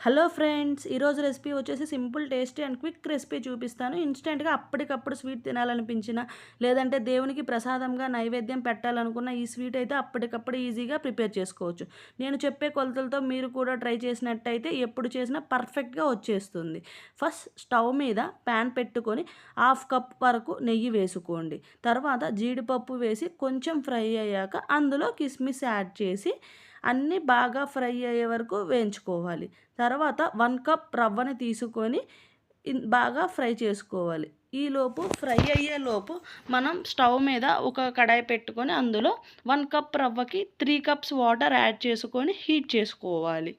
Hello friends ఈరోజు recipe వచ్చేసి simple tasty and quick recipe చూపిస్తాను. ఇన్స్టెంట్గా అప్పటికప్పుడు స్వీట్ తినాలనిపించిన లేదంటే దేవునికి ప్రసాదంగా నైవేద్యం పెట్టాలనుకున్న ఈ స్వీట్ అయితే అప్పటికప్పుడు ఈజీగా ప్రిపేర్ చేసుకోవచ్చు. నేను చెప్పే కొలతలతో మీరు కూడా ట్రై చేసినట్టయితే ఎప్పుడు చేసినా పర్ఫెక్ట్గా వచ్చేస్తుంది. ఫస్ట్ స్టవ్ మీద ప్యాన్ పెట్టుకొని హాఫ్ కప్ వరకు నెయ్యి వేసుకోండి. తర్వాత జీడిపప్పు వేసి కొంచెం ఫ్రై అయ్యాక అందులో కిస్మిస్ యాడ్ చేసి అన్నీ బాగా ఫ్రై అయ్యే వరకు వేయించుకోవాలి. తర్వాత వన్ కప్ రవ్వని తీసుకొని బాగా ఫ్రై చేసుకోవాలి. ఈలోపు ఫ్రై అయ్యేలోపు మనం స్టవ్ మీద ఒక కడాయి పెట్టుకొని అందులో వన్ కప్ రవ్వకి త్రీ కప్స్ వాటర్ యాడ్ చేసుకొని హీట్ చేసుకోవాలి.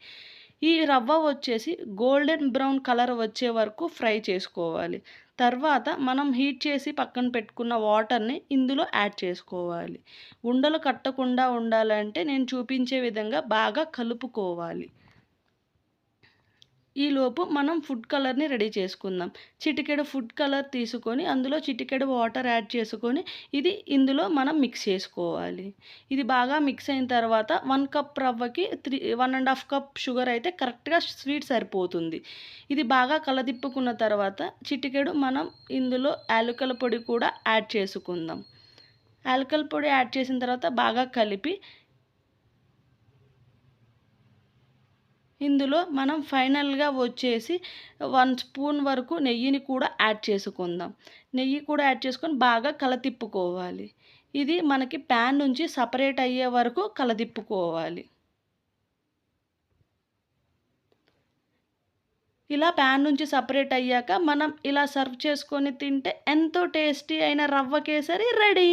ఈ రవ్వ వచ్చేసి గోల్డెన్ బ్రౌన్ కలర్ వచ్చే వరకు ఫ్రై చేసుకోవాలి. తర్వాత మనం హీట్ చేసి పక్కన పెట్టుకున్న వాటర్ని ఇందులో యాడ్ చేసుకోవాలి. ఉండలు కట్టకుండా ఉండాలంటే నేను చూపించే విధంగా బాగా కలుపుకోవాలి. ఈలోపు మనం ఫుడ్ కలర్ని రెడీ చేసుకుందాం. చిటికెడు ఫుడ్ కలర్ తీసుకొని అందులో చిటికెడు వాటర్ యాడ్ చేసుకొని ఇది ఇందులో మనం మిక్స్ చేసుకోవాలి. ఇది బాగా మిక్స్ అయిన తర్వాత one cup రవ్వకి three one and half cup sugar అయితే కరెక్ట్గా స్వీట్ సరిపోతుంది. ఇది బాగా కలదిప్పుకున్న తర్వాత చిటికెడు మనం ఇందులో యాలకల పొడి కూడా యాడ్ చేసుకుందాం. యాలకల పొడి యాడ్ చేసిన తర్వాత బాగా కలిపి ఇందులో మనం ఫైనల్గా వచ్చేసి వన్ స్పూన్ వరకు నెయ్యిని కూడా యాడ్ చేసుకుందాం. నెయ్యి కూడా యాడ్ చేసుకొని బాగా కలతిప్పుకోవాలి. ఇది మనకి ప్యాన్ నుంచి సపరేట్ అయ్యే వరకు కలదిప్పుకోవాలి ఇలా ప్యాన్ నుంచి సపరేట్ అయ్యాక మనం ఇలా సర్వ్ చేసుకొని తింటే ఎంతో టేస్టీ అయిన రవ్వ కేసరి రెడీ.